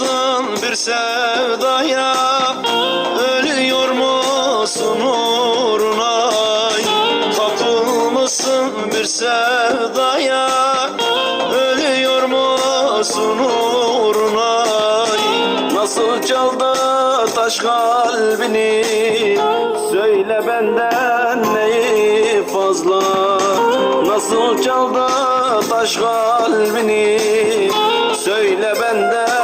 musun bir sevdaya Ölüyor musun uğruna? Kapılmışsın bir sevdaya Ölüyor musun uğruna? Nasıl çaldı taş kalbini? Söyle benden neyi fazla? Nasıl çaldı taş kalbini? Söyle benden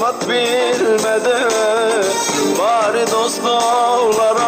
kıymat bilmedi Bari dost doğular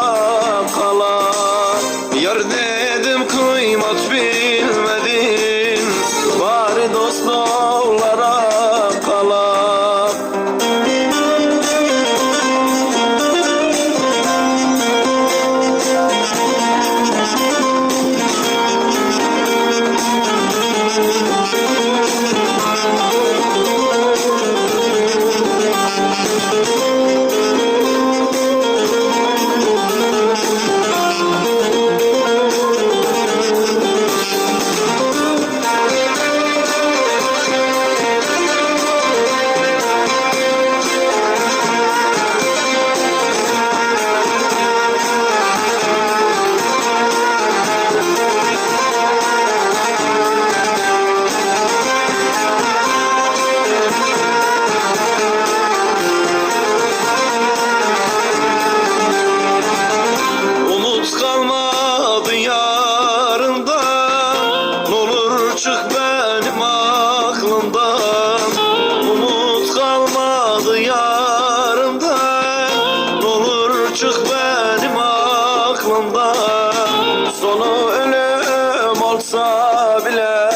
Sonu ölüm olsa bile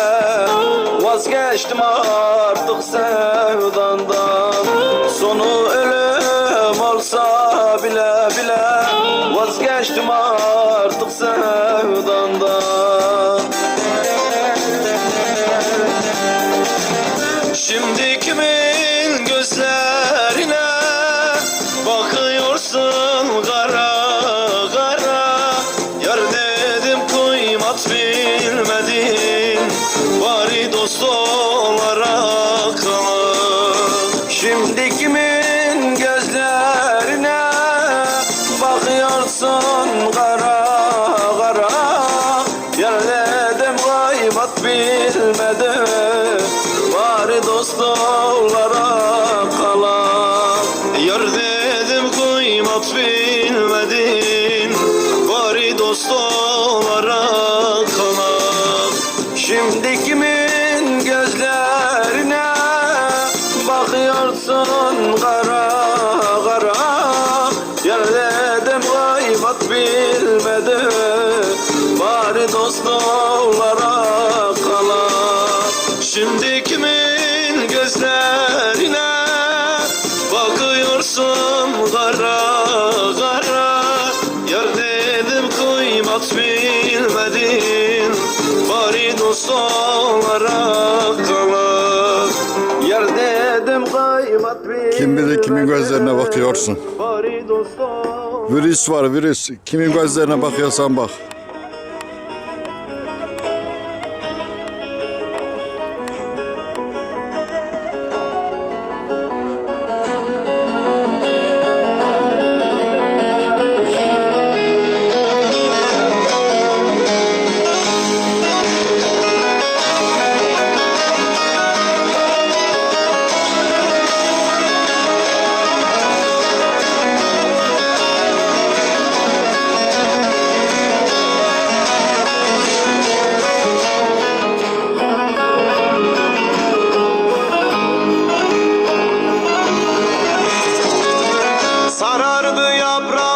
Vazgeçtim artık sevdandan. Sonu ölüm olsa bile bile Vazgeçtim artık sevdandan. Şimdi baksın kara kara. Yerledim kıymat bilmedim Bari dostlara kala. Yer dedim kıymat bilmedin. Bari dostlara kala. Şimdi kimi Kim bilir kimin gözlerine bakıyorsun. Virüs var virüs. Kimin gözlerine bakıyorsan bak. sardı yaprağı.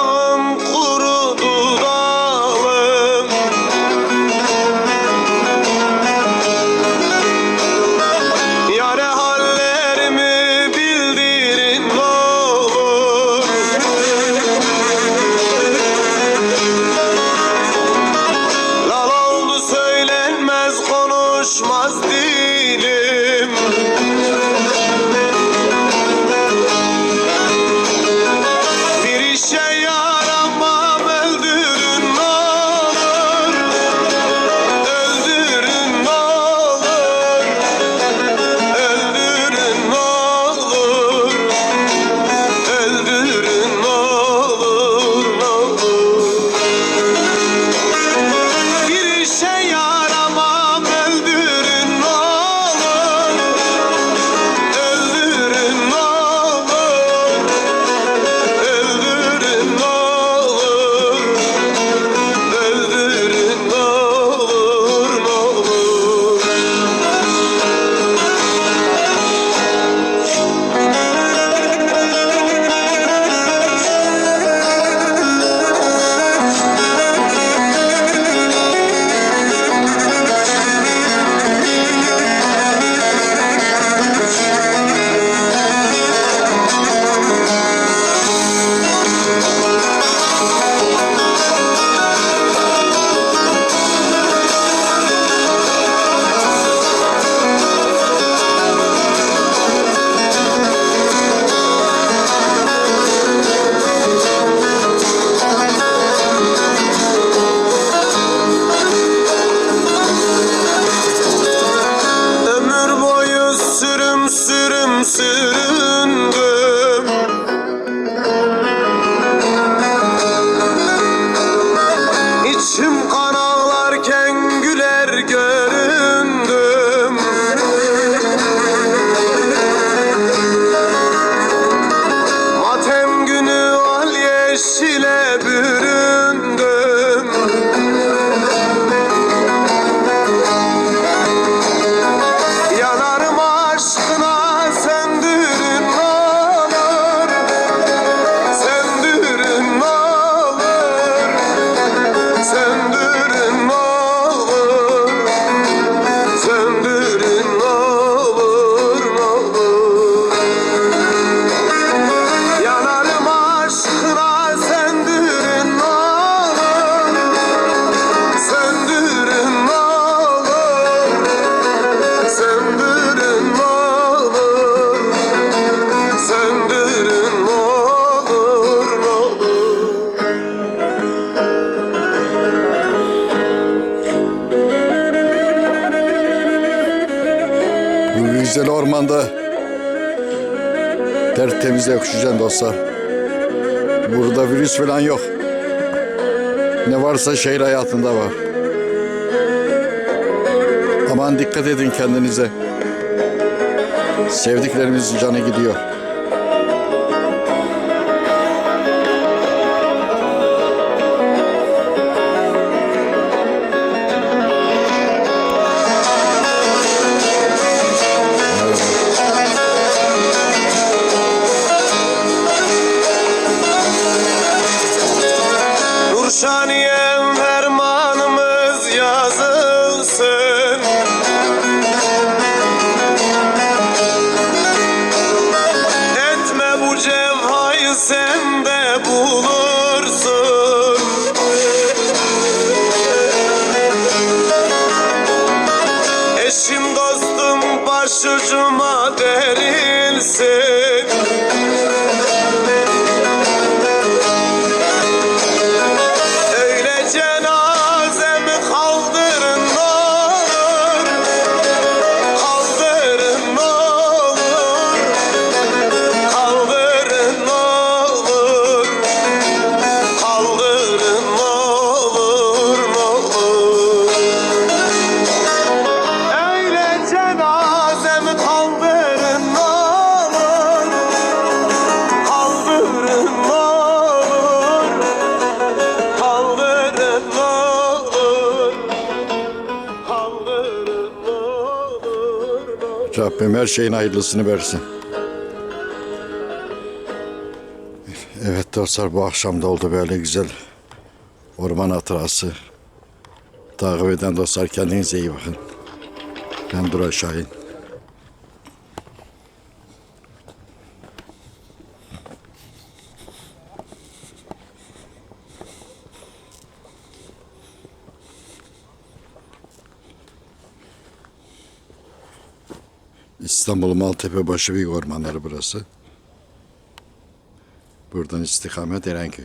Bu güzel ormanda tertemiz öksüjen dostlar. Burada virüs falan yok. Ne varsa şehir hayatında var. Aman dikkat edin kendinize. Sevdiklerimizin canı gidiyor. Başucuma derilsin Rabbim her şeyin hayırlısını versin. Evet dostlar bu akşam da oldu böyle güzel orman hatırası. Takip eden dostlar kendinize iyi bakın. Ben Duray Şahin. İstanbul Maltepe Başıbıyık ormanları burası. Buradan istikamet Erenköy.